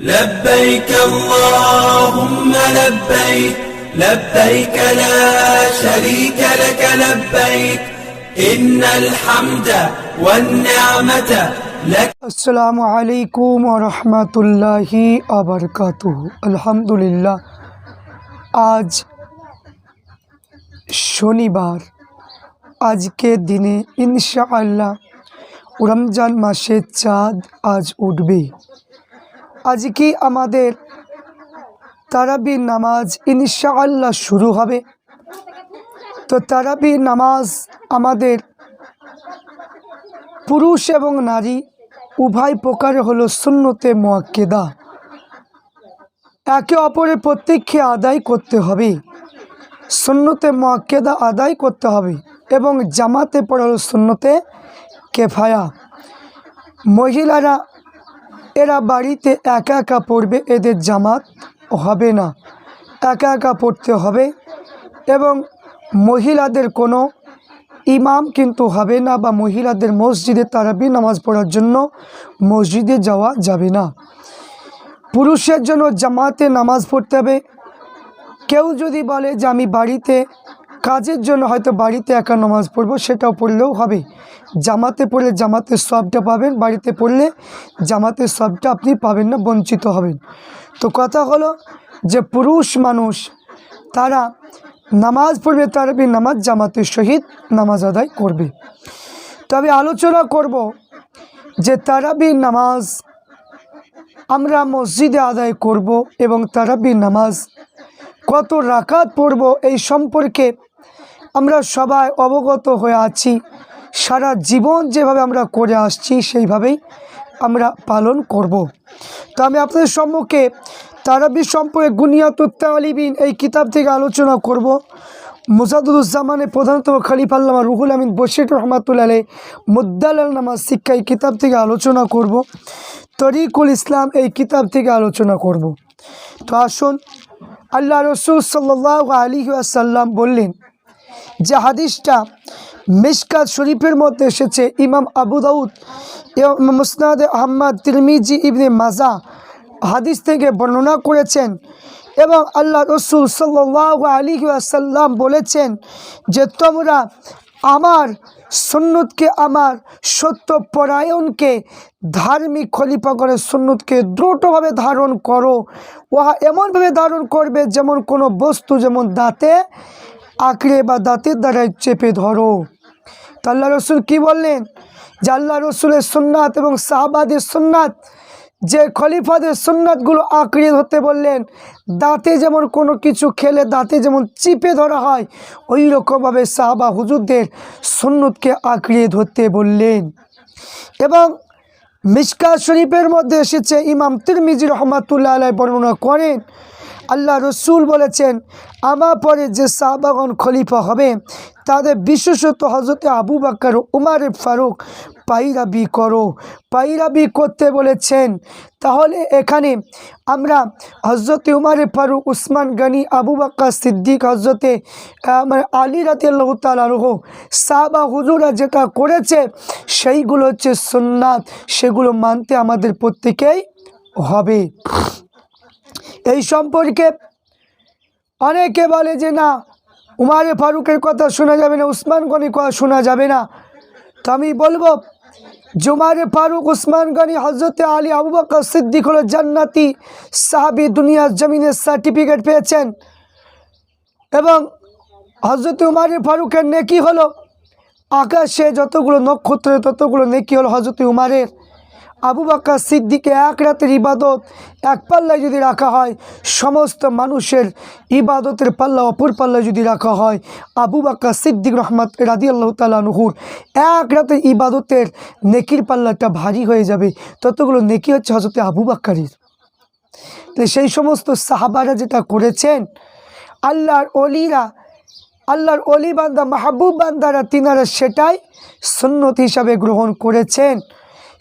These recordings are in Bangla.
لبيك اللهم لبيك لبيك لا شريك لك لبيك إن الحمد والنعمة لك আসসালামু আলাইকুম রহমতুল্লাহি আবরকাত আলহামদুলিল্লাহ আজ শনিবার আজকে দিনে ইনশাআল্লাহ রমজান মাসের চাঁদ আজ উঠবে আজকে আমাদের তারাবি নামাজ ইনশাআল্লাহ শুরু হবে। তো তারাবি নামাজ আমাদের পুরুষ এবং নারী উভয় প্রকার হলো সুন্নতে মোয়াক্কেদা একে অপরের প্রত্যেককে আদায় করতে হবে। সুন্নতে মোয়াক্কেদা আদায় করতে হবে এবং জামাতে পড়া হলো সুন্নতে কেফায়া। মহিলারা এরা বাড়িতে একা একা পড়বে, এদের জামাত হবে না। একা একা পড়তে হবে এবং মহিলাদের কোনো ইমাম কিন্তু হবে না বা মহিলাদের মসজিদে তারাবি নামাজ পড়ার জন্য মসজিদে যাওয়া যাবে না। পুরুষের জন্য জামাতে নামাজ পড়তে হবে। কেউ যদি বলে যে আমি বাড়িতে, কাজের জন্য হয়তো বাড়িতে একা নামাজ পড়ব, সেটাও পড়লেও হবে। জামাতে পড়লে জামাতের সবটা পাবেন, বাড়িতে পড়লে জামাতের সবটা আপনি পাবেন না, বঞ্চিত হবেন। তো কথা হলো যে পুরুষ মানুষ, তারা নামাজ পড়বে তারাবি নামাজ জামাতের সহিত নামাজ আদায় করবে। তবে আলোচনা করব যে তারাবি নামাজ আমরা মসজিদে আদায় করব এবং তারাবি নামাজ কত রাকাত পড়ব এই সম্পর্কে আমরা সবাই অবগত হয়ে আছি। সারা জীবন যেভাবে আমরা করে আসছি, সেইভাবেই আমরা পালন করব। তো আমি আপনাদের সম্মুখে তারাবি সম্পর্কে গুনিয়া তুত্তা আলিবিন এই কিতাব থেকে আলোচনা করব। মুজাদুজ্জামানের প্রধানতম খলিফাল্লামা রুহুল আমিন বশির রহমাতুল্লাহ মুদ্দাল নামাজ শিক্ষা এই কিতাব থেকে আলোচনা করব। তরিকুল ইসলাম এই কিতাব থেকে আলোচনা করব। তো আসুন, আল্লাহ রসুল সাল্লাহ আলী আসাল্লাম বললেন যে হাদিসটা মিসকাত শরীফের মধ্যে এসেছে ইমাম আবু দাউদ মুসনাদ আহম্মদ তিরমিজি, ইবনে মাজা। হাদিস থেকে বর্ণনা করেছেন এবং আল্লাহ রসুল সাল্লাহ আলী আসাল্লাম বলেছেন যে, তোমরা আমার সুন্নতকে, আমার সত্য পরায়ণকে, ধার্মিক খলিফা করে সুন্নতকে দ্রুতভাবে ধারণ করো। ওহা এমনভাবে ধারণ করবে যেমন কোনো বস্তু, যেমন দাঁতে আঁকড়ে বা দাঁতের দ্বারাই চেপে ধরো। তো আল্লাহ রসুল কী বললেন? যে আল্লাহ রসুলের সুন্নাত এবং শাহবাদের সুন্নাত, যে খলিফাদের সুন্নাতগুলো আঁকড়ে ধরতে বললেন, দাঁতে যেমন কোনো কিছু খেলে দাঁতে যেমন চিপে ধরা হয় ওই রকমভাবে সাহাবা হুজুরদের সুন্নতকে আঁকড়িয়ে ধরতে বললেন। এবং মিসকা শরীফের মধ্যে এসেছে ইমাম তিরমিজি রহমাতুল্লাহ আলাই বর্ণনা করেন, আল্লাহ রসুল বলেছেন আমার পরে যে সাহবাগন খলিফা হবে, তাদের বিশেষত হজরতে আবু বাক্কার উমার ফারুক, পাইরাবি করো। পাইরাবি করতে বলেছেন, তাহলে এখানে আমরা হজরতে উমার ফারুক, উসমান গানি, আবু বাক্কা সিদ্দিক হজরতে মানে আলী রাতে আল্লাহ সাহবা হুজুরা যেটা করেছে, সেইগুলো হচ্ছে সুন্নাত। সেগুলো মানতে আমাদের প্রত্যেকেই হবে। এই সম্পর্কে অনেকে বলে যে না, উমারে ফারুকের কথা শোনা যাবে না, উসমান গনির কথা শোনা যাবে না। তো আমি বলব, জুমারে ফারুক, উসমান গনি হজরতে আলী, আবু সিদ্দিক হলো জান্নাতি সাহাবি, দুনিয়ার জমিনের সার্টিফিকেট পেয়েছেন। এবং হজরত উমারে ফারুকের নেকি হলো, আকাশে যতগুলো নক্ষত্র, ততগুলো নেকি হলো হজরত উমারের। আবু বাক্কা সিদ্দিকে এক রাতের ইবাদত, এক পাল্লায় যদি রাখা হয়, সমস্ত মানুষের ইবাদতের পাল্লা, অপর পাল্লায় যদি রাখা হয়, আবু বাক্কা সিদ্দিক রহমত রাদি আল্লাহ তালাহুর এক রাতের ইবাদতের নেকির পাল্লাটা ভারী হয়ে যাবে। ততগুলো নেকি হচ্ছে হজরতে আবু বাক্কারির তো সেই সমস্ত সাহাবারা যেটা করেছেন, আল্লাহর অলিরা আল্লাহর অলি বান্দা, মাহবুব বান্দারা, তিনারা সেটাই সুন্নত হিসাবে গ্রহণ করেছেন।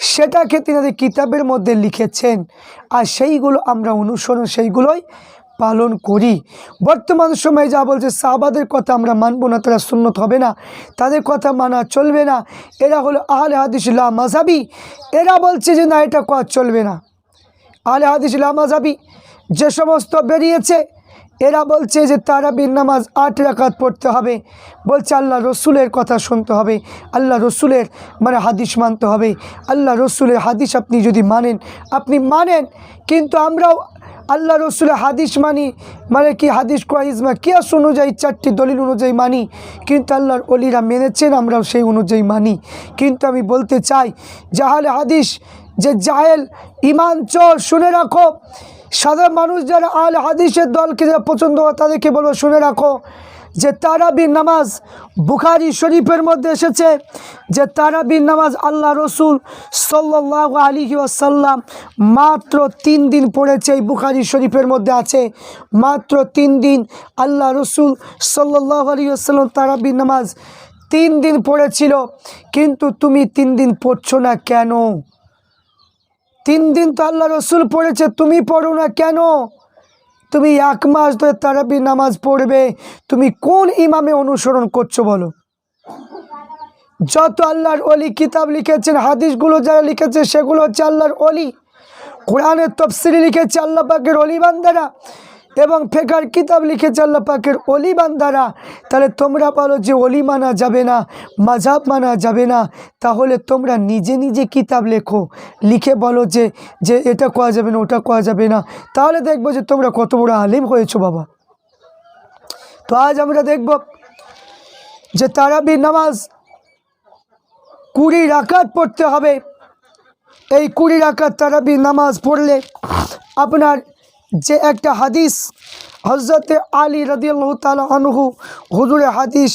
সেটাকে তিনাদের কিতাবের মধ্যে লিখেছেন। আর সেইগুলো আমরা অনুসরণ, সেইগুলোই পালন করি। বর্তমান সময়ে যা বলছে, সাহাবাদের কথা আমরা মানব না, তারা সুন্নত হবে না, তাদের কথা মানা চলবে না। এরা হলো আহলে হাদিসুল্লাহ মাঝাবি এরা বলছে যে না, এটা কথা চলবে না। আলে হাদিস লামাজাবি যে সমস্ত বেরিয়েছে এরা বলছে যে তারাবির নামাজ আট রাকাত পড়তে হবে। বলছে আল্লাহ রসুলের কথা শুনতে হবে। আল্লাহ রসুলের মানে হাদিস মানতে হবে। আল্লাহ রসুলের হাদিস আপনি যদি মানেন, আপনি মানেন, কিন্তু আমরাও আল্লাহ রসুলের হাদিস মানি। মানে কি হাদিস কোয়াইজমা কিয়াস অনুযায়ী, চারটি দলিল অনুযায়ী মানি। কিন্তু আল্লাহর অলিরা মেনেছেন, আমরাও সেই অনুযায়ী মানি। কিন্তু আমি বলতে চাই জাহালে হাদিস যে জাহেল ইমান চোর, শুনে রাখো সাধারণ মানুষ যারা আল হাদিসের দলকে যারা পছন্দ করে তাদেরকে বলব, শুনে রাখো যে তারাবির নামাজ বুখারি শরীফের মধ্যে এসেছে যে তারাবির নামাজ আল্লাহ রসুল সাল্লাহ আলী ওয়াসাল্লাম মাত্র তিন দিন পড়েছে এই বুখারি শরীফের মধ্যে আছে। মাত্র তিন দিন আল্লাহ রসুল সাল্লাহ আলী আসাল্লাম তারাবির নামাজ তিন দিন পড়েছিল, কিন্তু তুমি তিন দিন পড়ছো না কেন? তিন দিন তো আল্লাহ রসুল পড়েছে, তুমি পড়ো না কেন? তুমি এক মাস ধরে তারাবি নামাজ পড়বে, তুমি কোন ইমামে অনুসরণ করছ বলো? যত আল্লাহর অলি কিতাব লিখেছেন, হাদিসগুলো যারা লিখেছে, সেগুলো হচ্ছে আল্লাহর অলি কোরআনের তফসিলি লিখেছে আল্লাহ পাকের অলি বান্দারা। এবং ফেকার কিতাব লিখেছে আল্লাহ পাকের অলি বান্দারা তাহলে তোমরা বলো যে অলি মানা যাবে না মাঝাব মানা যাবে না, তাহলে তোমরা নিজে নিজে কিতাব লেখো, লিখে বলো যে যে এটা করা যাবে না, ওটা করা যাবে না, তাহলে দেখব যে তোমরা কত বড় আলিম হয়েছো বাবা। তো আজ আমরা দেখব যে তারাবির নামাজ কুড়ি রাকাত পড়তে হবে। এই কুড়ি রাকাত তারাবি নামাজ পড়লে আপনার যে একটা হাদিস হজরতে আলী রদিয়াল্লাহ তালা আনহু, হুজুরে হাদিস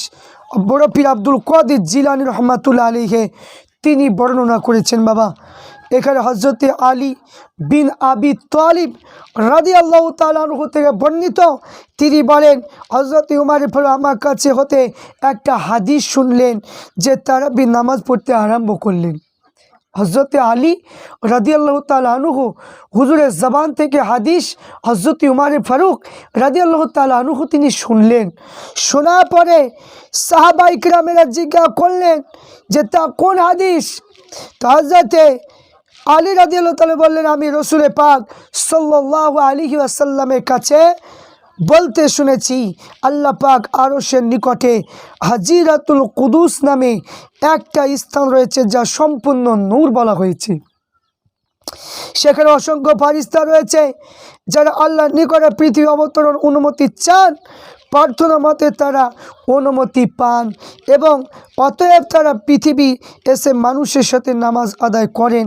বড় পীর আব্দুল কদির জিলানি রহমাতুল্লা আলীকে তিনি বর্ণনা করেছেন, বাবা। এখানে হজরতে আলী বিন আবি তালিব রাদি আল্লাহ তালু থেকে বর্ণিত। তিনি বলেন হজরত উমারের ফলে আমার কাছে হতে একটা হাদিস শুনলেন, যে তারা বিন নামাজ পড়তে আরম্ভ করলেন। হজরতে আলী রাদি আল্লাহ তালুহু হুজুরের জবান থেকে হাদিস হজরত উমারে ফারুক রাদি আল্লাহ তালুহু তিনি শুনলেন। শোনার পরে সাহাবাই গ্রামেরা জিজ্ঞাসা করলেন যে, তা কোন হাদিস? তো হজরতে আলী রাদি আল্লাহ তালা বললেন, আমি রসুলে পাক সাল্লাহ আলী আসাল্লামের কাছে বলতে শুনেছি, আল্লাহ পাক আরশের নিকটে হাজিরাতুল কুদুস নামে একটা স্থান রয়েছে যা সম্পূর্ণ নূর বলা হয়েছে। সেখানে অসংখ্য ফারিস্তা রয়েছে যারা আল্লাহর নিকটে পৃথিবী অবতরণ অনুমতি চান, প্রার্থনা মতে তারা অনুমতি পান এবং অতএব তারা পৃথিবী এসে মানুষের সাথে নামাজ আদায় করেন,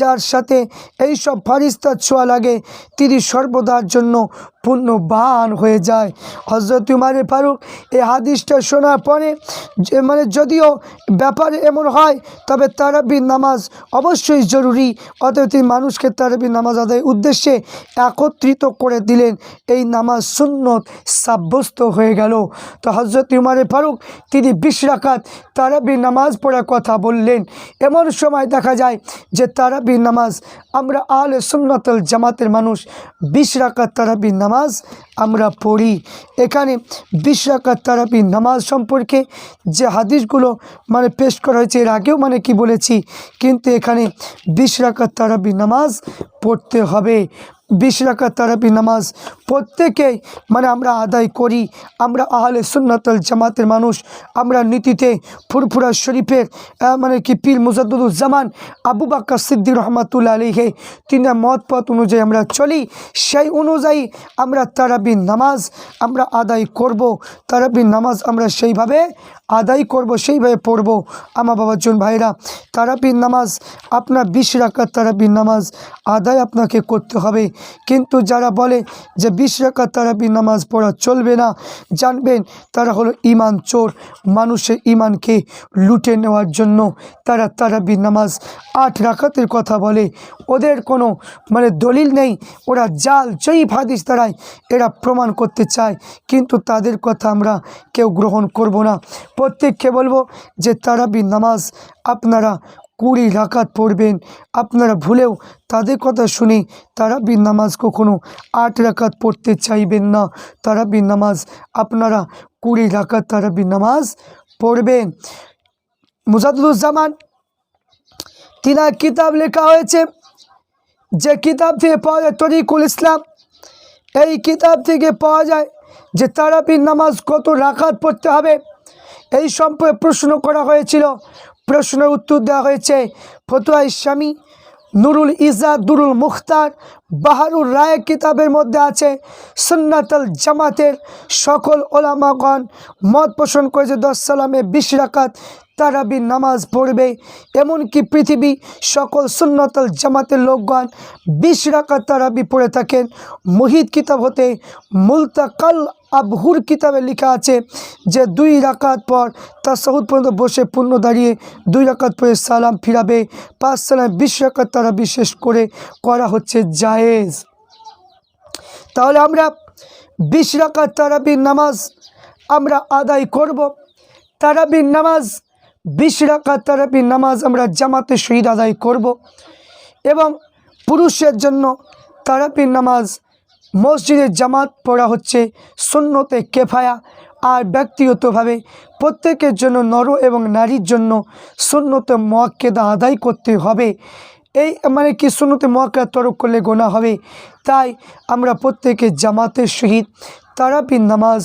যার সাথে এই সব ফারিস্তার ছোঁয়া লাগে, তিনি সর্বদার জন্য পুণ্যবান হয়ে যায়। হজরত উমারে ফারুক এই হাদিসটা শোনার পরে মানে যদিও ব্যাপার এমন হয়, তবে তারাবির নামাজ অবশ্যই জরুরি। অতএব তিনি মানুষকে তারাবির নামাজ আদায়ের উদ্দেশ্যে একত্রিত করে দিলেন। এই নামাজ সুন্নত সাব্যস্ত হয়ে গেল। তো হজরত উমারে ফারুক, তিনি বিশ রাকাত তারাবির নামাজ পড়ার কথা বললেন। এমন সময় দেখা যায় যে তারাবির নামাজ, আমরা আলে সুন্নতল জামাতের মানুষ, বিশ রাকাত তারাবির নামাজ আমরা পড়ি। এখানে বিশ রাকাত তারাবির নামাজ সম্পর্কে যে হাদিসগুলো মানে পেশ করা হয়েছে, এর আগেও মানে কি বলেছি, কিন্তু এখানে বিশ রাকাত তারাবির নামাজ পড়তে হবে। বিশ রাকাত তারাবি নামাজ প্রত্যেকেই মানে আমরা আদায় করি, আমরা আহলে সুন্নাতল জামাতের মানুষ, আমরা নীতিতে ফুরফুরা শরীফের মানে কি পীর মুজাদ্দুজ্জামান আবু বাক্কা সিদ্দিক রহমাতুল্লা আলীহে তিনার মত পথ অনুযায়ী আমরা চলি, সেই অনুযায়ী আমরা তারাবি নামাজ আমরা আদায় করব, তারাবি নামাজ আমরা সেইভাবে আদায় করব, সেইভাবে পড়ব। আমার বাবাজন ভাইরা তারাবির নামাজ, আপনার বিশ রাকাত তারাবির নামাজ আদায় আপনাকে করতে হবে। কিন্তু যারা বলে যে বিশ রাকাত তারাবির নামাজ পড়া চলবে না, জানবেন তারা হলো ইমান চোর। মানুষের ইমানকে লুটে নেওয়ার জন্য তারা তারাবির নামাজ আট রাকাতের কথা বলে। ওদের কোনো মানে দলিল নেই। ওরা জাল জয়ী হাদিস দ্বারাই এরা প্রমাণ করতে চায়। কিন্তু তাদের কথা আমরা কেউ গ্রহণ করব না। প্রত্যেককে বলব যে তারাবির নামাজ আপনারা কুড়ি রাকাত পড়বেন। আপনারা ভুলেও তাদের কথা শুনে তারাবির নামাজ কখনো আট রাকাত পড়তে চাইবেন না। তারাবির নামাজ, আপনারা কুড়ি রাকাত তারাবির নামাজ পড়বেন। মুজাদুজ্জামান তিনার কিতাব লেখা হয়েছে, যে কিতাব থেকে পাওয়া যায় তরিকুল ইসলাম। এই কিতাব থেকে পাওয়া যায় যে তারাবির নামাজ কত রাখাত পড়তে হবে। এই সম্পর্কে প্রশ্ন করা হয়েছিল। প্রশ্নের উত্তর দেওয়া হয়েছে, ফতুয়া ইসলামী, নুরুল ইজাদ দুরুল মুখতার, বাহারুর রায় কিতাবের মধ্যে আছে, সুন্নাতল জামাতের সকল ওলামাগণ মত পোষণ করেছে দশ সালামে বিশ রাকাত তারাবির নামাজ পড়বে, এমনকি পৃথিবী সকল সুন্নতল জামাতের লোকগণ বিশ রাকাত তারাবি পড়ে থাকেন। মুহিত কিতাব হতে মুলতাকাল আবহুর কিতাবে লেখা আছে যে দুই রাকাত পর তার সহুদ পর্যন্ত বসে পূর্ণ দাঁড়িয়ে দুই রাকাত পরে সালাম ফিরাবে। পাঁচ সালাম বিশ রাকাত তারা বিশেষ করে করা হচ্ছে জায়েজ। তাহলে আমরা বিশ রাকাত তারাবির নামাজ আমরা আদায় করব। তারাবির নামাজ বিশ রাকাত তারাপির নামাজ আমরা জামাতে শহীদ আদায় করব এবং পুরুষের জন্য তারাপির নামাজ মসজিদে জামাত পড়া হচ্ছে সুন্নতে কেফায়া আর ব্যক্তিগতভাবে প্রত্যেকের জন্য নর এবং নারীর জন্য সুন্নতে মোয়াক্কেদা আদায় করতে হবে। এই মানে কি সুন্নতে মোয়াক্কেদা তরক করলে গোনা হবে? তাই আমরা প্রত্যেকে জামাতের সহিত তারাবির নামাজ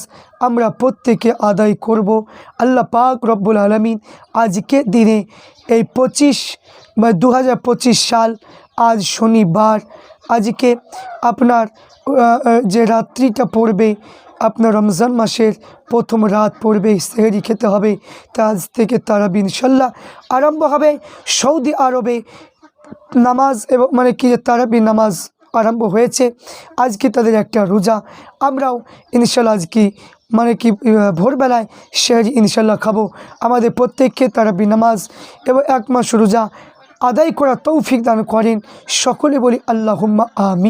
আমরা প্রত্যেকে আদায় করব। আল্লাহ পাক রব্বুল আলমিন আজকে দিনে এই পঁচিশ বা দু হাজার পঁচিশ সাল আজ শনিবার, আজকে আপনার যে রাত্রিটা পড়বে, আপনার রমজান মাসের প্রথম রাত পড়বে, সেহেরি খেতে হবে। তা আজ থেকে তারাবি ইনশাল্লাহ আরম্ভ হবে সৌদি আরবে নামাজ এবং মানে কি যে তারাবি নামাজ আরম্ভ হয়েছে, আজকে তাদের একটা রোজা। আমরাও ইনশাল্লাহ আজকে মানে কি ভোরবেলায় শেহরি ইনশাল্লাহ খাব। আমাদের প্রত্যেককে তারাবি নামাজ এবং এক মাস রোজা আদায় করা তৌফিক দান করেন। সকলে বলি আল্লাহ আমি